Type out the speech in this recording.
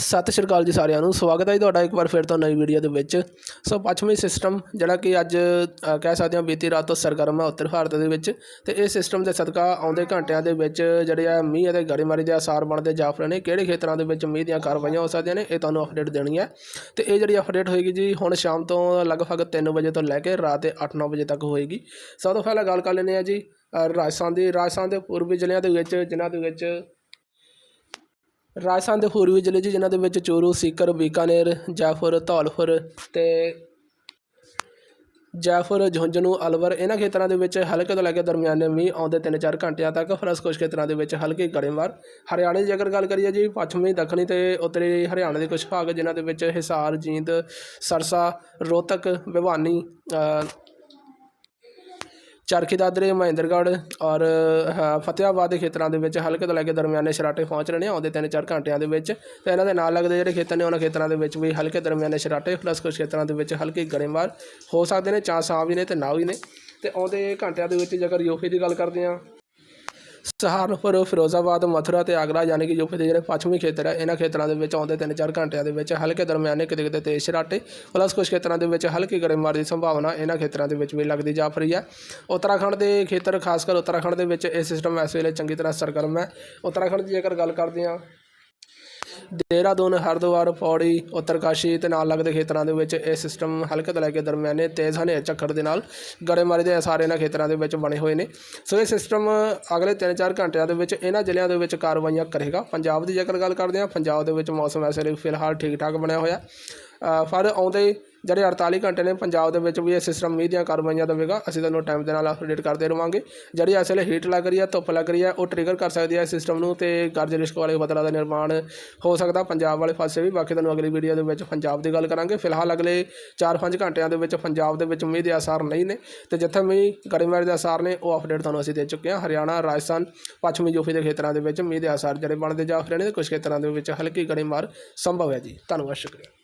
ਸਤਿ ਸ਼੍ਰੀ ਅਕਾਲ ਜੀ ਸਾਰਿਆਂ ਨੂੰ। ਸਵਾਗਤ ਹੈ ਜੀ ਤੁਹਾਡਾ ਇੱਕ ਵਾਰ ਫਿਰ ਤੋਂ ਨਵੀਂ ਵੀਡੀਓ ਦੇ ਵਿੱਚ। ਸੋ ਪੱਛਮੀ ਸਿਸਟਮ ਜਿਹੜਾ ਕਿ ਅੱਜ ਕਹਿ ਸਕਦੇ ਹਾਂ ਬੀਤੀ ਰਾਤ ਤੋਂ ਸਰਗਰਮ ਹੈ ਉੱਤਰ ਭਾਰਤ ਦੇ ਵਿੱਚ। ਤੇ ਇਹ ਸਿਸਟਮ ਦੇ ਸਦਕਾ ਆਉਂਦੇ ਘੰਟਿਆਂ ਦੇ ਵਿੱਚ ਜਿਹੜੇ ਆ ਮੀਂਹ ਅਤੇ ਗੜੇਮਾਰੀ ਦੇ ਆਸਾਰ ਬਣਦੇ ਜਾਫ ਰਹੇ ਨੇ। ਕਿਹੜੇ ਖੇਤਰਾਂ ਦੇ ਵਿੱਚ ਮੀਂਹ ਦੀਆਂ ਕਾਰਵਾਈਆਂ ਹੋ ਸਕਦੀਆਂ ਨੇ, ਇਹ ਤੁਹਾਨੂੰ ਅਪਡੇਟ ਦੇਣੀ ਹੈ ਤੇ ਇਹ ਜਿਹੜੀ ਅਪਡੇਟ ਹੋਏਗੀ ਜੀ, ਹੁਣ ਸ਼ਾਮ ਤੋਂ ਲਗਭਗ 3 ਵਜੇ ਤੋਂ ਲੈ ਕੇ ਰਾਤ ਦੇ 8-9 ਵਜੇ ਤੱਕ ਹੋਏਗੀ। ਸਭ ਤੋਂ ਪਹਿਲਾਂ ਗੱਲ ਕਰ ਲੈਂਦੇ ਆ ਜੀ ਰਾਜਸਥਾਨ ਦੀ, ਰਾਜਸਥਾਨ ਦੇ ਪੂਰਬੀ ਜ਼ਿਲ੍ਹਿਆਂ ਦੇ ਵਿੱਚ, ਜਿਨ੍ਹਾਂ ਦੇ ਵਿੱਚ ਰਾਜਸਥਾਨ ਦੇ ਪੂਰਬੀ ਜ਼ਿਲ੍ਹੇ 'ਚ ਜਿਨ੍ਹਾਂ ਦੇ ਵਿੱਚ ਚੂਰੂ, ਸੀਕਰ, ਬੀਕਾਨੇਰ, ਜੈਪੁਰ, ਧੌਲਪੁਰ ਅਤੇ ਜੈਪੁਰ, ਝੁੰਝਨੂ, ਅਲਵਰ ਇਹਨਾਂ ਖੇਤਰਾਂ ਦੇ ਵਿੱਚ ਹਲਕੇ ਤੋਂ ਲੈ ਕੇ ਦਰਮਿਆਨੇ ਮੀਂਹ ਆਉਂਦੇ 3-4 ਘੰਟਿਆਂ ਤੱਕ ਫਿਰ ਕੁਝ ਖੇਤਰਾਂ ਦੇ ਵਿੱਚ ਹਲਕੀ ਗੜੇਮਾਰ। ਹਰਿਆਣੇ ਦੀ ਜੇਕਰ ਗੱਲ ਕਰੀਏ ਜੀ, ਪੱਛਮੀ, ਦੱਖਣੀ ਤੇ ਉੱਤਰੀ ਹਰਿਆਣਾ ਦੇ ਕੁਝ ਭਾਗ ਜਿਨ੍ਹਾਂ ਦੇ ਵਿੱਚ ਹਿਸਾਰ, ਜੀਂਦ, ਸਰਸਾ, ਰੋਹਤਕ, ਭਿਵਾਨੀ ਚਰਖੀ ਦਾਦਰੀ ਮਹਿੰਦਰਗੜ੍ਹ ਔਰ ਅਹ, ਫਤਿਆਬਾਦ ਦੇ ਖੇਤਰਾਂ ਦੇ ਵਿੱਚ ਹਲਕੇ ਤੋਂ ਲੈ ਕੇ ਦਰਮਿਆਨੇ ਸ਼ਰਾਟੇ ਪਹੁੰਚ ਰਹੇ ਨੇ ਆਉਂਦੇ ਤਿੰਨ ਚਾਰ ਘੰਟਿਆਂ ਦੇ ਵਿੱਚ। ਤੇ ਇਹਨਾਂ ਦੇ ਨਾਲ ਲੱਗਦੇ ਜਿਹੜੇ ਖੇਤਰ ਨੇ ਉਹਨਾਂ ਖੇਤਰਾਂ ਦੇ ਵਿੱਚ ਵੀ ਹਲਕੇ ਦਰਮਿਆਨੇ ਸ਼ਰਾਟੇ ਪਲੱਸ ਕੁਝ ਖੇਤਰਾਂ ਦੇ ਵਿੱਚ ਹਲਕੀ ਗੜੇਮਾਰ ਹੋ ਸਕਦੇ ਨੇ ਚਾਂਸ ਆ ਵੀ ਨੇ ਤੇ ਨਾ ਵੀ ਨੇ। ਤੇ ਆਉਂਦੇ ਘੰਟਿਆਂ ਦੇ ਵਿੱਚ ਜੇਕਰ ਯੂਪੀ ਦੀ ਗੱਲ ਕਰਦੇ ਹਾਂ ਸਹਾਰਨਪੁਰ ਫਿਰੋਜ਼ਾਬਾਦ, ਮਥੁਰਾ ਤੇ ਆਗਰਾ ਯਾਨੀ ਕਿ ਯੂਪੀ ਦੇ ਜਿਹੜੇ ਪੱਛਮੀ ਖੇਤਰ ਹੈ, ਇਹਨਾਂ ਖੇਤਰਾਂ ਦੇ ਵਿੱਚ ਆਉਂਦੇ ਤਿੰਨ ਚਾਰ ਘੰਟਿਆਂ ਦੇ ਵਿੱਚ ਹਲਕੇ ਦਰਮਿਆਨੇ ਕਿਤੇ ਕਿਤੇ ਤੇਜ਼ ਸ਼ਰਾਟੇ ਪਲੱਸ ਕੁਝ ਖੇਤਰਾਂ ਦੇ ਵਿੱਚ ਹਲਕੀ ਗੜੇਮਾਰੀ ਦੀ ਸੰਭਾਵਨਾ ਇਹਨਾਂ ਖੇਤਰਾਂ ਦੇ ਵਿੱਚ ਵੀ ਲੱਗਦੀ ਜਾ ਰਹੀ ਹੈ। ਉੱਤਰਾਖੰਡ ਦੇ ਖੇਤਰ, ਖਾਸ ਕਰ ਉੱਤਰਾਖੰਡ ਦੇ ਵਿੱਚ ਇਹ ਸਿਸਟਮ ਇਸ ਵੇਲੇ ਚੰਗੀ ਤਰ੍ਹਾਂ ਸਰਗਰਮ ਹੈ। ਉੱਤਰਾਖੰਡ ਦੀ ਜੇਕਰ ਗੱਲ ਕਰਦੇ ਹਾਂ ਦੇਹਰਾਦੂਨ ਹਰਿਦੁਆਰ ਪੌੜੀ ਉੱਤਰਕਾਸ਼ੀ ਤੇ ਨਾਲ ਲੱਗਦੇ ਖੇਤਰਾਂ ਦੇ ਵਿੱਚ ਇਹ ਸਿਸਟਮ ਹਲਕੇ ਤੋਂ ਲੈ ਕੇ ਦਰਮਿਆਨੇ ਤੇਜ਼ ਹਨੇਰ ਝੱਖੜ ਦੇ ਨਾਲ ਗੜੇਮਾਰੀ ਦੇ ਅਸਾਰ ਇਹਨਾਂ ਖੇਤਰਾਂ ਦੇ ਵਿੱਚ ਬਣੇ ਹੋਏ ਨੇ। ਸੋ ਇਹ ਸਿਸਟਮ ਅਗਲੇ 3-4 ਘੰਟਿਆਂ ਦੇ ਵਿੱਚ ਇਹਨਾਂ ਜ਼ਿਲ੍ਹਿਆਂ ਦੇ ਵਿੱਚ ਕਾਰਵਾਈਆਂ ਕਰੇਗਾ। ਪੰਜਾਬ ਦੀ ਜੇਕਰ ਗੱਲ ਕਰਦੇ ਹਾਂ ਪੰਜਾਬ ਦੇ ਵਿੱਚ ਮੌਸਮ ਇਸ ਵੇਲੇ ਫਿਲਹਾਲ ਠੀਕ ਠਾਕ ਬਣਿਆ ਹੋਇਆ। ਅ, ਪਰ ਆਉਂਦੇ ਜਿਹੜੇ 48 ਘੰਟੇ ਨੇ ਪੰਜਾਬ ਦੇ ਵਿੱਚ ਵੀ ਇਹ ਸਿਸਟਮ ਮੀਂਹ ਦੀਆਂ ਕਾਰਵਾਈਆਂ ਦੇਵੇਗਾ, ਅਸੀਂ ਤੁਹਾਨੂੰ ਟਾਈਮ ਦੇ ਨਾਲ ਅਪਡੇਟ ਕਰਦੇ ਰਵਾਂਗੇ। ਜਿਹੜੀ ਇਸ ਵੇਲੇ ਹੀਟ ਲੱਗ ਰਹੀ ਹੈ, ਧੁੱਪ ਲੱਗ ਰਹੀ ਹੈ, ਉਹ ਟ੍ਰਿਗਰ ਕਰ ਸਕਦੀ ਹੈ ਸਿਸਟਮ ਨੂੰ ਤੇ ਗਰਜ ਰਿਸਕ ਵਾਲੇ ਬਦਲਾ ਦਾ ਨਿਰਮਾਣ ਹੋ ਸਕਦਾ। ਪੰਜਾਬ ਵਾਲੇ ਪਾਸੇ ਵੀ ਬਾਕੀ ਤੁਹਾਨੂੰ ਅਗਲੀ ਵੀਡੀਓ ਦੇ ਵਿੱਚ ਪੰਜਾਬ ਦੀ ਗੱਲ ਕਰਾਂਗੇ। ਫਿਲਹਾਲ ਅਗਲੇ 4-5 ਘੰਟਿਆਂ ਦੇ ਵਿੱਚ ਪੰਜਾਬ ਦੇ ਵਿੱਚ ਮੀਂਹ ਦੇ ਆਸਾਰ ਨਹੀਂ ਨੇ ਤੇ ਜਿੱਥੇ ਮੀਂਹ ਗੜੇਮਾਰੀ ਦੇ ਆਸਾਰ ਨੇ, ਉਹ ਅਪਡੇਟ ਤੁਹਾਨੂੰ ਅਸੀਂ ਦੇ ਚੁੱਕੇ ਹਾਂ। ਹਰਿਆਣਾ, ਰਾਜਸਥਾਨ, ਪੱਛਮੀ ਯੂਪੀ ਦੇ ਖੇਤਰਾਂ ਦੇ ਵਿੱਚ ਮੀਂਹ ਦੇ ਆਸਾਰ ਜਿਹੜੇ ਬਣਦੇ ਜਾ ਰਹੇ ਨੇ ਕੁਝ ਖੇਤਰਾਂ ਦੇ ਵਿੱਚ ਹਲਕੀ ਗੜੇਮਾਰ ਸੰਭਵ ਹੈ ਜੀ। ਧੰਨਵਾਦ, ਸ਼ੁਕਰੀਆ।